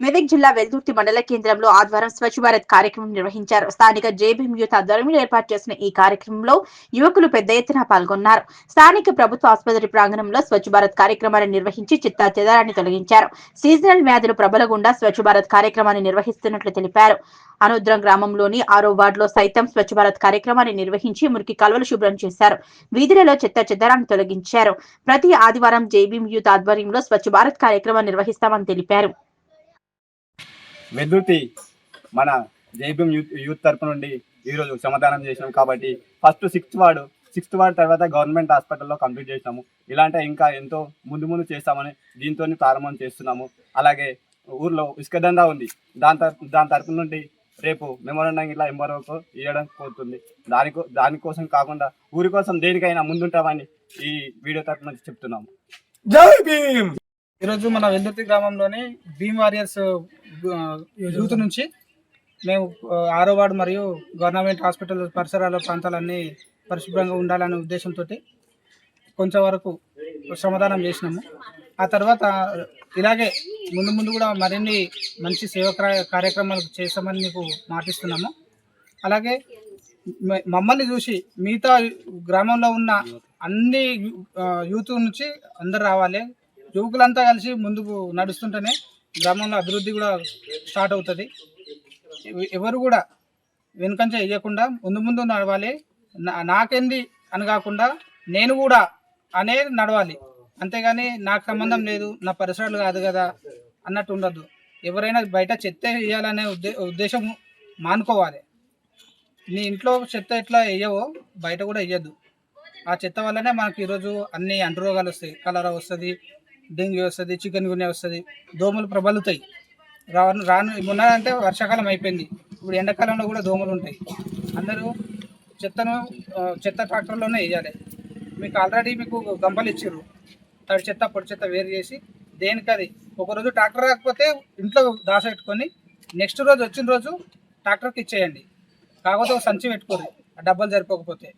మెదక్ జిల్లా వెల్దుర్తి మండల కేంద్రంలో ఆదివారం స్వచ్ఛ భారత్ కార్యక్రమం నిర్వహించారు. స్థానిక జేబీఎం యూత్ ఆధ్వర్యంలో ఏర్పాటు చేసిన ఈ కార్యక్రమంలో యువకులు పెద్ద ఎత్తున పాల్గొన్నారు. స్థానిక ప్రభుత్వ ఆసుపత్రి ప్రాంగణంలో స్వచ్ఛ భారత్ కార్యక్రమాన్ని నిర్వహించి చిత్తా చెదారాన్ని తొలగించారు. సీజనల్ వ్యాధులు ప్రబలగుండా స్వచ్ఛ భారత్ కార్యక్రమాన్ని నిర్వహిస్తున్నట్లు తెలిపారు. అనుద్రం గ్రామంలోని ఆరో వార్డులో సైతం స్వచ్ఛ భారత్ కార్యక్రమాన్ని నిర్వహించి మురికి కాలువలు శుభ్రం చేశారు. వీధులలో చెత్త చెదారాన్ని తొలగించారు. ప్రతి ఆదివారం జేబీఎం యూత్ ఆధ్వర్యంలో స్వచ్ఛ భారత్ కార్యక్రమం నిర్వహిస్తామని తెలిపారు. వెదుర్తి మన జైభీం యూత్ యూత్ తరపు నుండి ఈరోజు శ్రమదానం చేసినాం కాబట్టి first sixth ward sixth ward తర్వాత గవర్నమెంట్ హాస్పిటల్లో కంప్లీట్ చేసినాము. ఇలాంటి ఇంకా ఎంతో ముందు ముందు చేస్తామని దీంతో ప్రారంభం చేస్తున్నాము. అలాగే ఊర్లో ఇసుక దందా ఉంది. దాని తరపు దాని తరపు నుండి రేపు మెమోరండం ఇలా ఎంబరోకు ఇవ్వడం పోతుంది. దానికో దానికోసం కాకుండా ఊరి కోసం దేనికైనా ముందుంటామని ఈ వీడియో తరపు నుంచి చెప్తున్నాము. జై భీమ్! ఈరోజు మన వెల్లుర్తి గ్రామంలోని భీమ్ వారియర్స్ యూత్ నుంచి మేము ఆరో వార్డు మరియు గవర్నమెంట్ హాస్పిటల్ పరిసరాల ప్రాంతాలన్నీ పరిశుభ్రంగా ఉండాలనే ఉద్దేశంతో కొంచెం వరకు శ్రమదానం చేసినాము. ఆ తర్వాత ఇలాగే ముందు ముందు కూడా మరిన్ని మంచి సేవ కార్యక్రమాలు చేస్తామని మీకు మాటిస్తున్నాము. అలాగే మమ్మల్ని చూసి మిగతా గ్రామంలో ఉన్న అన్ని యూత్ నుంచి అందరు రావాలి. యువకులంతా కలిసి ముందుకు నడుస్తుంటేనే గ్రామంలో అభివృద్ధి కూడా స్టార్ట్ అవుతుంది. ఎవరు కూడా వెనుకంచ వేయకుండా ముందు ముందు నడవాలి. నా- నాకేంది అని కాకుండా నేను కూడా అనేది నడవాలి. అంతేగాని నాకు సంబంధం లేదు నా పరిసరాలు కాదు కదా అన్నట్టు ఉండద్దు. ఎవరైనా బయట చెత్త వేయాలనే ఉద్దే ఉద్దేశం మానుకోవాలి. నీ ఇంట్లో చెత్త ఎట్లా వేయవో బయట కూడా వేయద్దు. ఆ చెత్త వల్లనే మనకి ఈరోజు అన్ని అంటురోగాలు వస్తాయి కలరా వస్తుంది డెంగ్యూ వస్తుంది చికెన్ గున్య వస్తుంది దోమలు ప్రబలుతాయి. రాను రాను మొన్న అంటే వర్షాకాలం అయిపోయింది. ఇప్పుడు ఎండాకాలంలో కూడా దోమలు ఉంటాయి. అందరూ చెత్తను చెత్త ట్రాక్టర్లోనే వేయాలి. మీకు ఆల్రెడీ మీకు గంపలు ఇచ్చారు. తడి చెత్త పొడి చెత్త వేరు చేసి దేనికి అది ఒకరోజు ట్రాక్టర్ రాకపోతే ఇంట్లో దాసపెట్టుకొని నెక్స్ట్ రోజు వచ్చిన రోజు ట్రాక్టర్కి ఇచ్చేయండి. కాకపోతే ఒక సంచి పెట్టుకోరు. ఆ డబ్బలు సరిపోకపోతే.